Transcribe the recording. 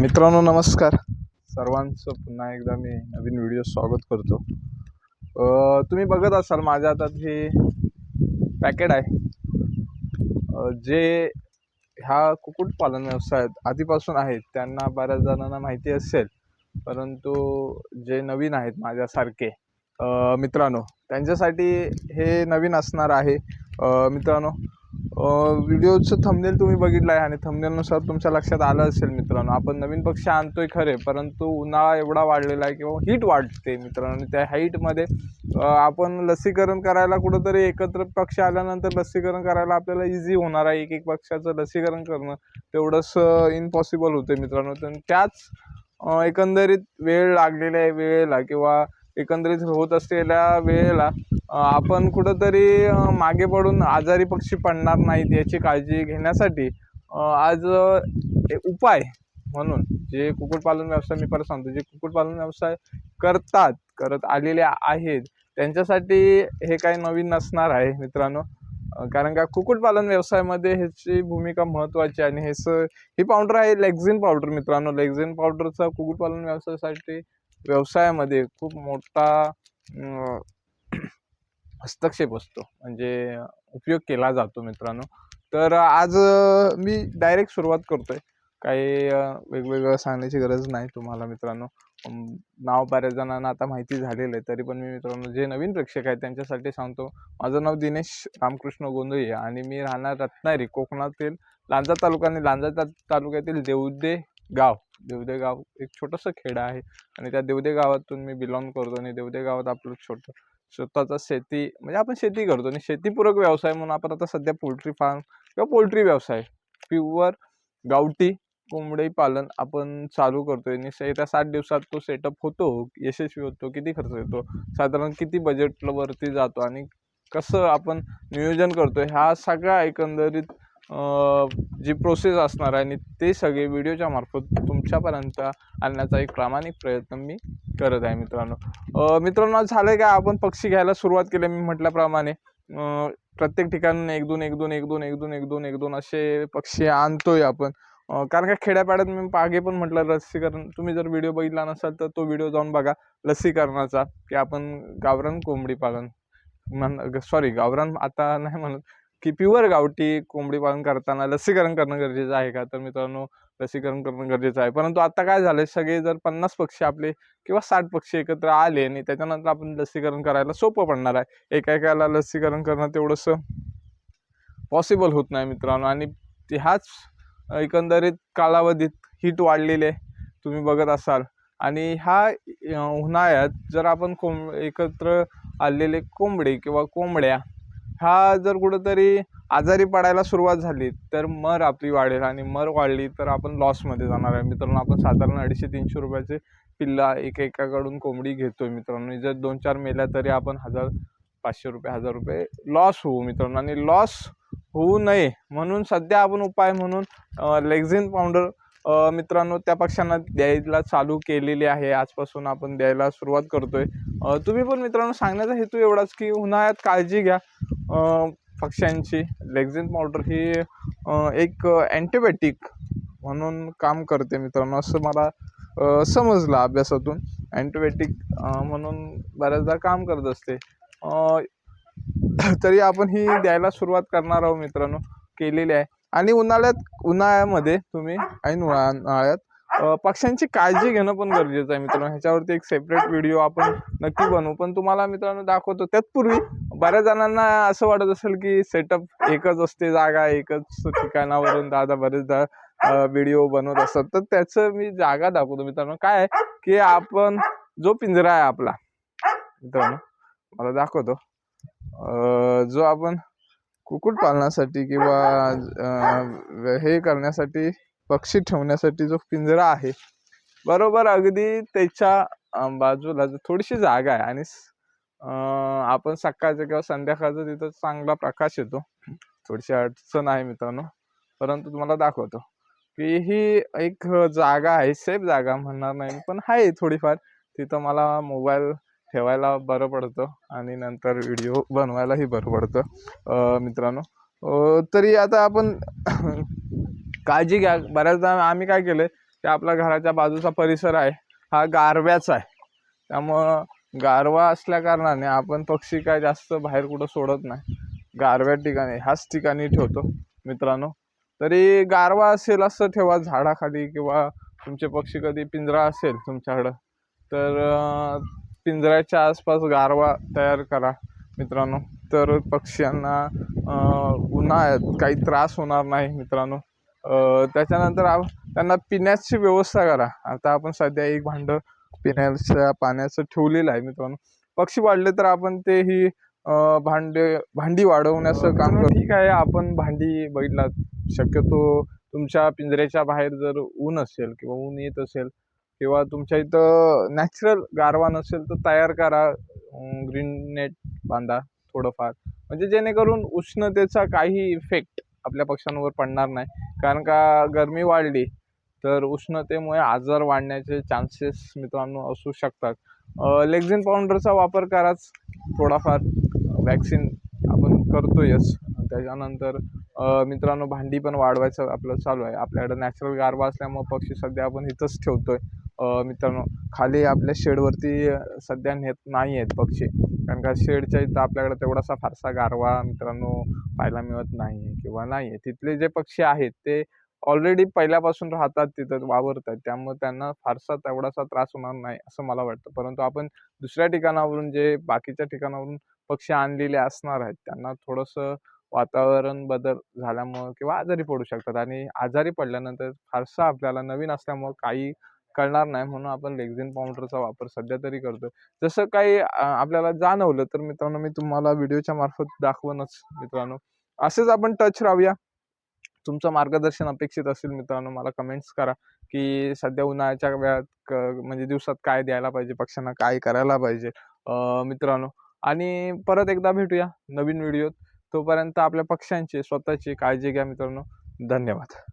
मित्रांनो नमस्कार. सर्वांचं पुन्हा एकदा मी नवीन व्हिडिओ स्वागत करतो. तुम्ही बघत असाल माझ्या हातात हे पॅकेट आहे. जे ह्या कुक्कुटपालन व्यवसायात आधीपासून आहेत त्यांना बऱ्याच जणांना माहिती असेल परंतु जे नवीन आहेत माझ्यासारखे मित्रांनो त्यांच्यासाठी हे नवीन असणार आहे. मित्रांनो व्हिडिओचं थंबनेल तुम्ही बघितलं आहे आणि थंबनेलनुसार तुमच्या लक्षात आलं असेल मित्रांनो. आपण नवीन पक्षी आणतोय खरे परंतु उन्हाळा एवढा वाढलेला आहे किंवा हीट वाढते मित्रांनो. आणि त्या हाईटमध्ये आपण लसीकरण करायला कुठंतरी एकत्र पक्ष आल्यानंतर लसीकरण करायला आपल्याला इझी होणार आहे. एक एक पक्षाचं लसीकरण करणं तेवढंच इम्पॉसिबल होते मित्रांनो. तर त्याच एकंदरीत वेळ लागलेल्या आहे वेळेला किंवा एकंदरीत होत असलेल्या वेळेला आपण कुठंतरी मागे पडून आजारी पक्षी पडणार नाहीत याची काळजी घेण्यासाठी आज एक उपाय म्हणून जे कुक्कुटपालन व्यवसाय मी परत सांगतो जे कुक्कुटपालन व्यवसाय करतात करत आलेले आहेत त्यांच्यासाठी हे काही नवीन नसणार आहे मित्रांनो. कारण का कुक्कुटपालन व्यवसायामध्ये ह्याची भूमिका महत्त्वाची आणि आणि स ही पावडर आहे लेक्झिन पावडर मित्रांनो. लेक्झिन पावडरचा कुक्कुटपालन व्यवसायासाठी व्यवसायामध्ये खूप मोठा हस्तक्षेप असतो. म्हणजे उपयोग केला जातो मित्रांनो. तर आज मी डायरेक्ट सुरुवात करतोय. काही वेगवेगळं सांगण्याची गरज नाही तुम्हाला मित्रांनो. नाव बऱ्याच जणांना आता माहिती झालेलं आहे. तरी पण मी मित्रांनो जे नवीन प्रेक्षक आहेत त्यांच्यासाठी सांगतो. माझं नाव दिनेश रामकृष्ण गोंधळी आहे आणि मी राहणार रत्नागिरी कोकणातील लांजा तालुका आणि लांजा तालुक्यातील देवदे गाव. देवदे गाव एक छोटंसं खेडं आहे आणि त्या देवदे गावातून मी बिलॉंग करतो आणि देवदे गावात आपलं छोटं स्वतःचा शेती म्हणजे आपण शेती करतो आणि शेतीपूरक व्यवसाय म्हणून आपण आता सध्या पोल्ट्री फार्म किंवा पोल्ट्री व्यवसाय प्युअर गावठी कोंबडी पालन आपण चालू करतोय. आणि येत्या सात दिवसात तो सेटअप होतो यशस्वी होतो किती खर्च येतो साधारण किती बजेटवरती जातो आणि कसं आपण नियोजन करतो ह्या सगळ्या एकंदरीत जी प्रोसेस असणार आहे आणि ते सगळे व्हिडिओच्या मार्फत तुमच्यापर्यंत आणण्याचा एक प्रामाणिक प्रयत्न मी करत आहे मित्रांनो. मित्रांनो आज झालंय काय आपण पक्षी घ्यायला सुरुवात केली मी म्हटल्याप्रमाणे. प्रत्येक ठिकाणी एक दोन एक दोन एक दोन एक दोन एक दोन एक दोन असे पक्षी आणतोय आपण. कारण का खेड्यापाड्यात मी पागे पण म्हटलं लसीकरण तुम्ही जर व्हिडिओ बघितला नसाल तर तो व्हिडिओ जाऊन बघा. लसीकरणाचा की आपण गावरान कोंबडी पालन म्हण सॉरी गावरान आता नाही म्हणत की प्युअर गावठी कोंबडी पालन करताना लसीकरण करणं गरजेचं आहे का? तर मित्रांनो लसीकरण करणं गरजेचं आहे. परंतु आता काय झालं सगळे जर पन्नास पक्षी आपले किंवा साठ पक्षी एकत्र आले आणि त्याच्यानंतर आपण लसीकरण करायला सोपं पडणार आहे. एका एकाला लसीकरण करणं तेवढंसं पॉसिबल होत नाही मित्रांनो. आणि ते ह्याच एकंदरीत कालावधीत हीट वाढलेले आहे तुम्ही बघत असाल. आणि ह्या उन्हाळ्यात जर आपण कोंब एकत्र आलेले कोंबडे किंवा कोंबड्या ह्या जर कुठंतरी आजारी पडायला सुरुवात झाली तर मर आपली वाढेल आणि मर वाढली तर आपण लॉसमध्ये जाणार आहे. मित्रांनो आपण साधारण अडीचशे तीनशे रुपयाचे पिल्ला एक एकाकडून कोंबडी आहे मित्रांनो. जर दोन चार मेल्या तरी आपण हजार पाचशे रुपये हजार रुपये लॉस होऊ मित्रांनो. आणि लॉस होऊ नये म्हणून सध्या आपण उपाय म्हणून लेक्झिन पावडर मित्रांनो त्या पक्ष्यांना द्यायला चालू केलेली आहे. आजपासून आपण द्यायला सुरुवात करतोय. तुम्ही पण मित्रांनो सांगण्याचा हेतू एवढाच की उन्हाळ्यात काळजी घ्या. पक्ष्यांची लेक्झिन पावडर ही एक अँटीबायोटिक म्हणून काम करते मित्रांनो असं मला समजलं अभ्यासातून. अँटीबायोटिक म्हणून बऱ्याचदा काम करत असते. तरी आपण ही द्यायला सुरुवात करणार आहोत मित्रांनो केलेली आहे. आणि उन्हाळ्यात उन्हाळ्यामध्ये तुम्ही ऐन उन्हाळ्यात पक्ष्यांची काळजी घेणं पण गरजेचं आहे मित्रांनो. ह्याच्यावरती एक सेपरेट व्हिडिओ आपण नक्की बनवू. पण तुम्हाला मित्रांनो दाखवतो त्यातपूर्वी बऱ्याच जणांना असं वाटत असेल की सेटअप एकच असते जागा एकच ठिकाणावरून दादा बरेचदा व्हिडिओ बनवत असतात. तर त्याचं मी जागा दाखवतो मित्रांनो. काय की आपण जो पिंजरा आहे आपला मित्रांनो मला दाखवतो. जो आपण कुक्कुटपालनासाठी किंवा हे करण्यासाठी पक्षी ठेवण्यासाठी जो पिंजरा आहे बरोबर अगदी त्याच्या बाजूला थोडीशी जागा आहे आणि आपण सकाळचं किंवा संध्याकाळचं तिथं चांगला प्रकाश येतो. थोडीशी अडचण आहे मित्रांनो. परंतु तुम्हाला दाखवतो की ही एक जागा आहे सेफ जागा म्हणणार नाही पण आहे थोडीफार. तिथं मला मोबाईल ठेवायला बरं पडतं आणि नंतर व्हिडिओ बनवायलाही बरं पडतं. मित्रांनो तरी आता आपण काळजी घ्या. बऱ्याचदा आम्ही काय केलं की आपल्या घराच्या बाजूचा परिसर आहे हा गारव्याचा आहे. त्यामुळं गारवा असल्या कारणाने आपण पक्षी काय जास्त बाहेर कुठं सोडत नाही. गारव्या ठिकाणी ह्याच ठिकाणी ठेवतो मित्रांनो. तरी गारवा असेल असं ठेवा झाडाखाली किंवा तुमचे पक्षी कधी पिंजरा असेल तुमच्याकडं तर पिंजऱ्याच्या आसपास गारवा तयार करा मित्रांनो. तर पक्ष्यांना उन्हाळ्यात काही त्रास होणार नाही मित्रांनो. त्याच्यानंतर त्यांना पिण्याची व्यवस्था करा. आता आपण सध्या एक भांडं पिण्याच्या पाण्याचं ठेवलेलं आहे मित्रांनो. पक्षी वाढले तर आपण ते ही भांडे भांडी वाढवण्याचं काम करतो ठीक आहे. आपण भांडी बघितला. शक्यतो तुमच्या पिंजऱ्याच्या बाहेर जर ऊन असेल किंवा ऊन येत असेल किंवा तुमच्या इथं नॅचरल गारवा नसेल तर तयार करा. ग्रीन नेट बांधा थोडंफार. म्हणजे जेणेकरून उष्णतेचा काही इफेक्ट आपल्या पक्ष्यांवर पडणार नाही. कारण का गरमी वाढली तर उष्णतेमुळे आजार वाढण्याचे चान्सेस मित्रांनो असू शकतात. लेक्झिन पावडरचा वापर कराच थोडाफार वॅक्सिन आपण करतोयच. त्याच्यानंतर मित्रांनो भांडी पण वाढवायचं आपलं चालू आहे. आपल्याकडं नॅचरल गारवा असल्यामुळं पक्षी सध्या आपण इथंच ठेवतोय. आहे मित्रांनो खाली आपल्या शेडवरती सध्या नेत नाही आहेत पक्षी. कारण का शेडच्या इथं आपल्याकडे तेवढासा फारसा गारवा मित्रांनो पाहायला मिळत नाही किंवा नाही आहे तिथले जे पक्षी आहेत ते ऑलरेडी पहिल्यापासून राहतात तिथं वावरतात. त्यामुळे त्यांना फारसा तेवढासा त्रास होणार नाही असं मला वाटतं. परंतु आपण दुसऱ्या ठिकाणावरून जे बाकीच्या ठिकाणावरून पक्षी आणलेले असणार आहेत त्यांना थोडंसं वातावरण बदल झाल्यामुळं किंवा आजारी पडू शकतात. आणि आजारी पडल्यानंतर फारसा आपल्याला नवीन असल्यामुळं काही कळणार नाही म्हणून आपण लेक्झिन पावडरचा वापर सध्या तरी करतो जसं काही आपल्याला जाणवलं तर मित्रांनो मी तुम्हाला व्हिडिओच्या मार्फत दाखवणच मित्रांनो. असेच आपण टच राहूया. तुमचं मार्गदर्शन अपेक्षित असेल मित्रांनो मला कमेंट्स करा की सध्या उन्हाळ्याच्या वेळात क- म्हणजे दिवसात काय द्यायला पाहिजे पक्ष्यांना काय करायला पाहिजे मित्रांनो. आणि परत एकदा भेटूया नवीन व्हिडिओत. तोपर्यंत आपल्या पक्ष्यांची स्वतःची काळजी घ्या मित्रांनो. धन्यवाद.